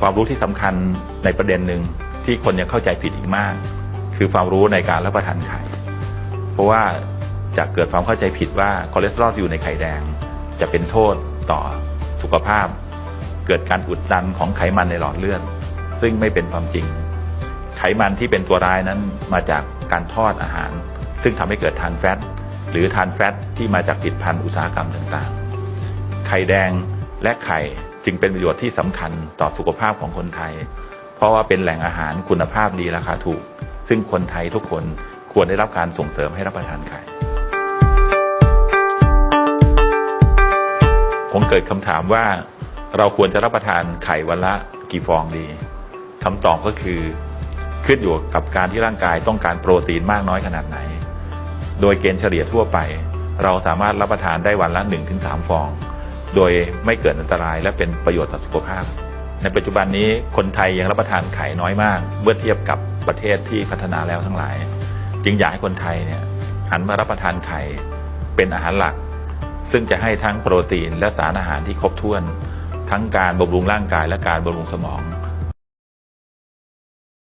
ความรู้ที่สำคัญในประเด็นหนึ่งที่คนยังเข้าใจผิดอีกมาก คือความรู้ในการรับประทานไข่ เพราะว่าจะเกิดความเข้าใจผิดว่าคอเลสเตอรอลอยู่ในไข่แดง จะเป็นโทษต่อสุขภาพ เกิดการอุดตันของไขมันในหลอดเลือดซึ่งไม่เป็นความจริง ไขมันที่เป็นตัวร้ายนั้นมาจากการทอดอาหาร ซึ่งทำให้เกิดทานแฟตหรือทานแฟตที่มาจากผลิตภัณฑ์อุตสาหกรรมต่างๆ ไข่แดงและไข่ จึงเป็นประโยชน์ที่สำคัญต่อสุขภาพของคนไทย เพราะว่าเป็นแหล่งอาหารคุณภาพดีราคาถูก ซึ่งคนไทยทุกคนควรได้รับการส่งเสริมให้รับประทานไข่คงเกิดคำถามว่าเราควรจะรับประทานไข่วันละกี่ฟองดีคำตอบก็คือขึ้นอยู่กับการที่ร่างกายต้องการโปรตีนมากน้อยขนาดไหน โดยเกณฑ์เฉลี่ยทั่วไป เราสามารถรับประทานได้วันละ 1-3 ฟอง โดยไม่เกิดอันตรายและเป็นประโยชน์ต่อสุขภาพ ในปัจจุบันนี้คนไทยยังรับประทานไข่น้อยมาก เมื่อเทียบกับประเทศที่พัฒนาแล้วทั้งหลาย จึงอยากให้คนไทยเนี่ยหันมารับประทานไข่เป็นอาหารหลัก ซึ่งจะให้ทั้งโปรตีนและสารอาหารที่ครบถ้วน ทั้งการบำรุงร่างกายและการบำรุงสมอง